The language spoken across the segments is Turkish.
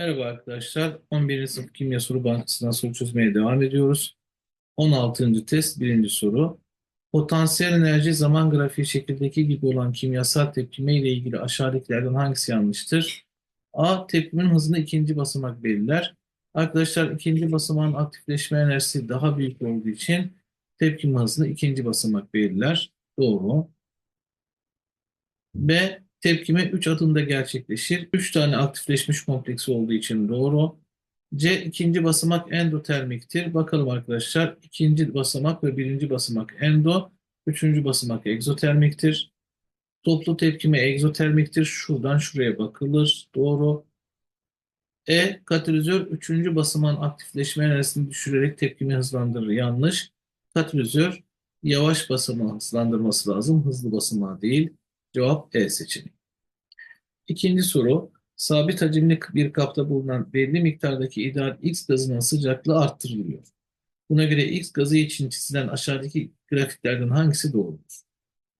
Merhaba arkadaşlar. 11. sınıf kimya soru bankasından soru çözmeye devam ediyoruz. 16. test 1. soru. Potansiyel enerji zaman grafiği şekildeki gibi olan kimyasal tepkime ile ilgili aşağıdakilerden hangisi yanlıştır? A. Tepkimin hızını ikinci basamak belirler. Arkadaşlar ikinci basamağın aktifleşme enerjisi daha büyük olduğu için tepkime hızını ikinci basamak belirler. Doğru. B. Tepkime 3 adımda gerçekleşir. 3 tane aktifleşmiş kompleksi olduğu için doğru. C. ikinci basamak endotermiktir. Bakalım arkadaşlar. ikinci basamak ve birinci basamak endo. Üçüncü basamak egzotermiktir. Toplu tepkime egzotermiktir. Şuradan şuraya bakılır. Doğru. E. Katalizör üçüncü basamağın aktifleşme enerjisini düşürerek tepkimi hızlandırır. Yanlış. Katalizör yavaş basamağı hızlandırması lazım. Hızlı basamağı değil. Cevap E seçeneği. İkinci soru. Sabit hacimli bir kapta bulunan belli miktardaki ideal X gazının sıcaklığı arttırılıyor. Buna göre X gazı için çizilen aşağıdaki grafiklerden hangisi doğrudur?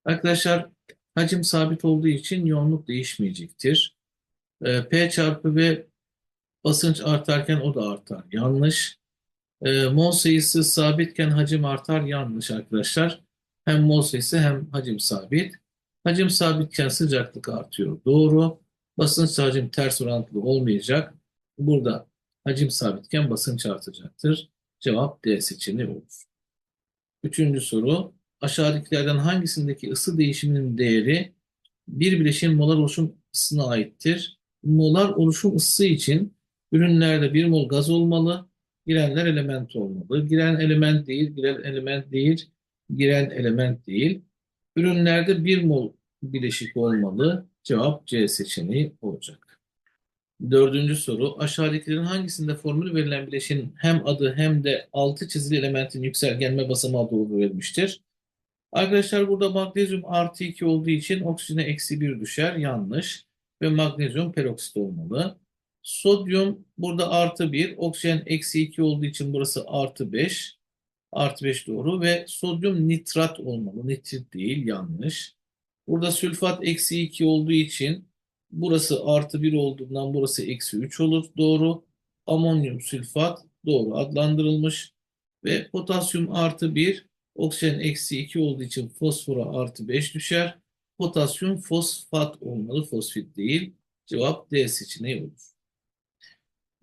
Arkadaşlar hacim sabit olduğu için yoğunluk değişmeyecektir. Ee, P çarpı V basınç artarken o da artar. Yanlış. Ee, mol sayısı sabitken hacim artar. Yanlış arkadaşlar. Hem mol sayısı hem hacim sabit. Hacim sabitken sıcaklık artıyor. Doğru. Basınç hacim ters orantılı olmayacak. Burada hacim sabitken basınç artacaktır. Cevap D seçeneği olur. Üçüncü soru. Aşağıdakilerden hangisindeki ısı değişiminin değeri bir bileşiğin molar oluşum ısısına aittir? Molar oluşum ısısı için ürünlerde bir mol gaz olmalı, girenler element olmalı. Giren element değil, giren element değil, giren element değil. Ürünlerde bir mol bileşik olmalı. Cevap C seçeneği olacak. Dördüncü soru. Aşağıdakilerin hangisinde formül verilen bileşin hem adı hem de altı çizili elementin yükselgenme basamağı doğru verilmiştir? Arkadaşlar burada magnezyum artı 2 olduğu için oksijene eksi 1 düşer. Yanlış. Ve magnezyum peroksit olmalı. Sodyum burada artı 1. Oksijen eksi 2 olduğu için burası artı 5. Artı 5 doğru. Ve sodyum nitrat olmalı. Nitrit değil. Yanlış. Burada sülfat eksi 2 olduğu için burası artı 1 olduğundan burası eksi 3 olur. Doğru. Amonyum sülfat doğru adlandırılmış. Ve potasyum artı 1, oksijen eksi 2 olduğu için fosfora artı 5 düşer. Potasyum fosfat olmalı, fosfit değil. Cevap D seçeneği olur.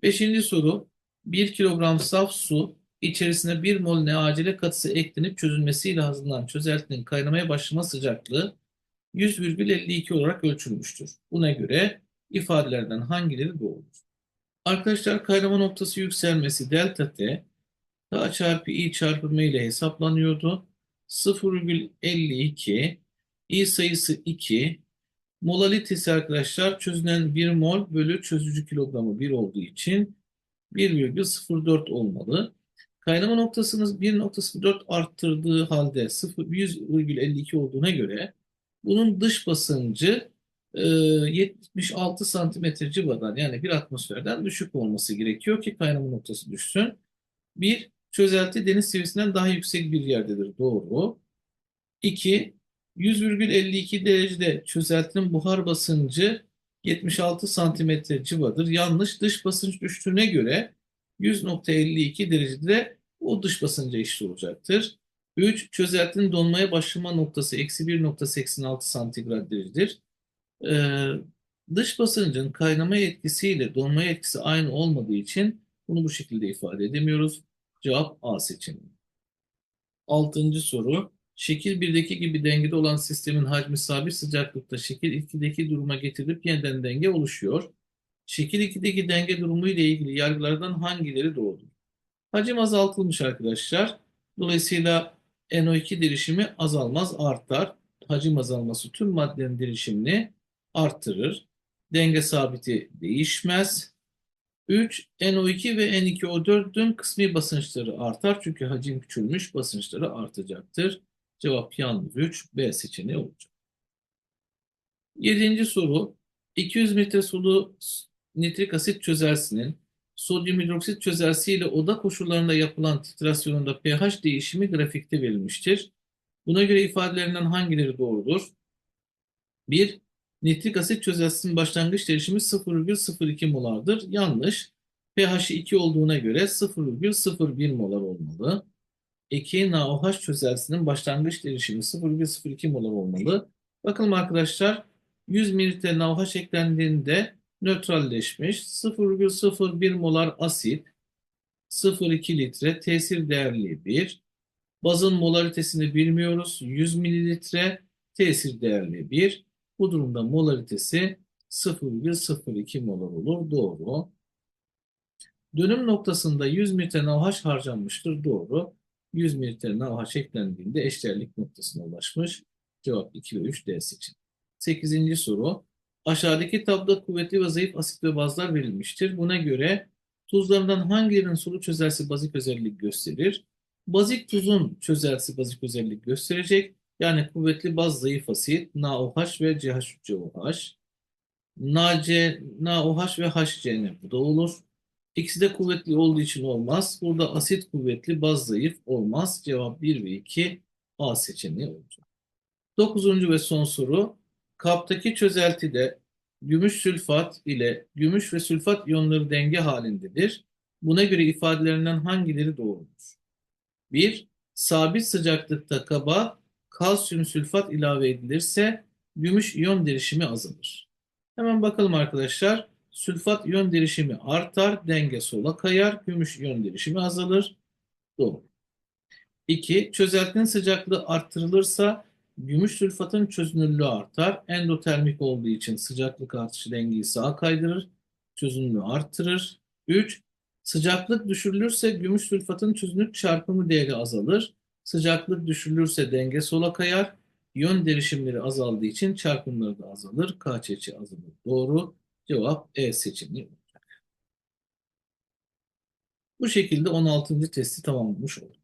Beşinci soru. 1 kilogram saf su içerisine 1 mol NaCl katısı eklenip çözülmesiyle hazırlanan çözeltinin kaynamaya başlama sıcaklığı 100,52 olarak ölçülmüştür. Buna göre ifadelerden hangileri doğrudur? Arkadaşlar kaynama noktası yükselmesi delta T K çarpı I çarpı M ile hesaplanıyordu. 0,52 I sayısı 2 molalitesi arkadaşlar çözünen 1 mol bölü çözücü kilogramı 1 olduğu için 1,04 olmalı. Kaynama noktasınız 1,04 arttırdığı halde 100,52 olduğuna göre bunun dış basıncı e, 76 santimetre civadan yani bir atmosferden düşük olması gerekiyor ki kaynama noktası düşsün. Bir, çözelti deniz seviyesinden daha yüksek bir yerdedir. Doğru. İki, 100,52 derecede çözeltinin buhar basıncı 76 santimetre civadır. Yanlış. Dış basınç düştüğüne göre 100.52 derecede o dış basınca eşit olacaktır. 3. Çözeltinin donmaya başlama noktası eksi 1.86 santigrat derecedir. Ee, dış basıncın kaynama etkisiyle donma etkisi aynı olmadığı için bunu bu şekilde ifade edemiyoruz. Cevap A seçeneği. Altıncı soru. Şekil 1'deki gibi dengede olan sistemin hacmi sabit sıcaklıkta şekil 2'deki duruma getirilip yeniden denge oluşuyor. Şekil 2'deki denge durumu ile ilgili yargılardan hangileri doğrudur? Hacim azaltılmış arkadaşlar. Dolayısıyla NO2 derişimi azalmaz, artar. Hacim azalması tüm maddelerin derişimini arttırır. Denge sabiti değişmez. 3. NO2 ve N2O4'ün kısmi basınçları artar. Çünkü hacim küçülmüş, basınçları artacaktır. Cevap yalnız 3. B seçeneği olacak. Yedinci soru. 200 metre sulu nitrik asit çözersinin sodyum hidroksit çözelsi ile oda koşullarında yapılan titrasyonunda pH değişimi grafikte verilmiştir. Buna göre ifadelerinden hangileri doğrudur? 1. Nitrik asit çözeltisinin başlangıç derişimi 0,02 molardır. Yanlış. pH'i 2 olduğuna göre 0,01 molar olmalı. 2 NaOH çözeltisinin başlangıç derişimi 0,02 molar olmalı. Bakalım arkadaşlar 100 mililitre NaOH eklendiğinde nötralleşmiş 0,01 molar asit 0,2 litre tesir değerli 1. Bazın molaritesini bilmiyoruz. 100 mililitre tesir değerli 1. Bu durumda molaritesi 0,02 molar olur. Doğru. Dönüm noktasında 100 mililitre NaOH harcanmıştır. Doğru. 100 mililitre NaOH eklendiğinde eşdeğerlik noktasına ulaşmış. Cevap 2 ve 3 D seçin. 8. soru. Aşağıdaki tabloda kuvvetli ve zayıf asit ve bazlar verilmiştir. Buna göre tuzlarından hangilerinin sulu çözelsi bazik özellik gösterir? Bazik tuzun çözelsi bazik özellik gösterecek. Yani kuvvetli baz zayıf asit NaOH ve CH3COH. NaC, NaOH ve HCN bu da olur. İkisi de kuvvetli olduğu için olmaz. Burada asit kuvvetli, baz zayıf olmaz. Cevap 1 ve 2 A seçeneği olacak. Dokuzuncu ve son soru. Kaptaki çözeltide gümüş sülfat ile gümüş ve sülfat iyonları denge halindedir. Buna göre ifadelerinden hangileri doğrudur? 1. Sabit sıcaklıkta kaba kalsiyum sülfat ilave edilirse gümüş iyon derişimi azalır. Hemen bakalım arkadaşlar. Sülfat iyon derişimi artar, denge sola kayar, gümüş iyon derişimi azalır. Doğru. 2. Çözeltinin sıcaklığı arttırılırsa gümüş sülfatın çözünürlüğü artar. Endotermik olduğu için sıcaklık artışı dengeyi sağa kaydırır, çözünürlüğü arttırır. 3. Sıcaklık düşürülürse gümüş sülfatın çözünürlük çarpımı değeri azalır. Sıcaklık düşürülürse denge sola kayar. Yön derişimleri azaldığı için çarpımları da azalır. KÇÇ azalır. Doğru. Cevap E seçeneği. Bu şekilde 16. testi tamamlamış olduk.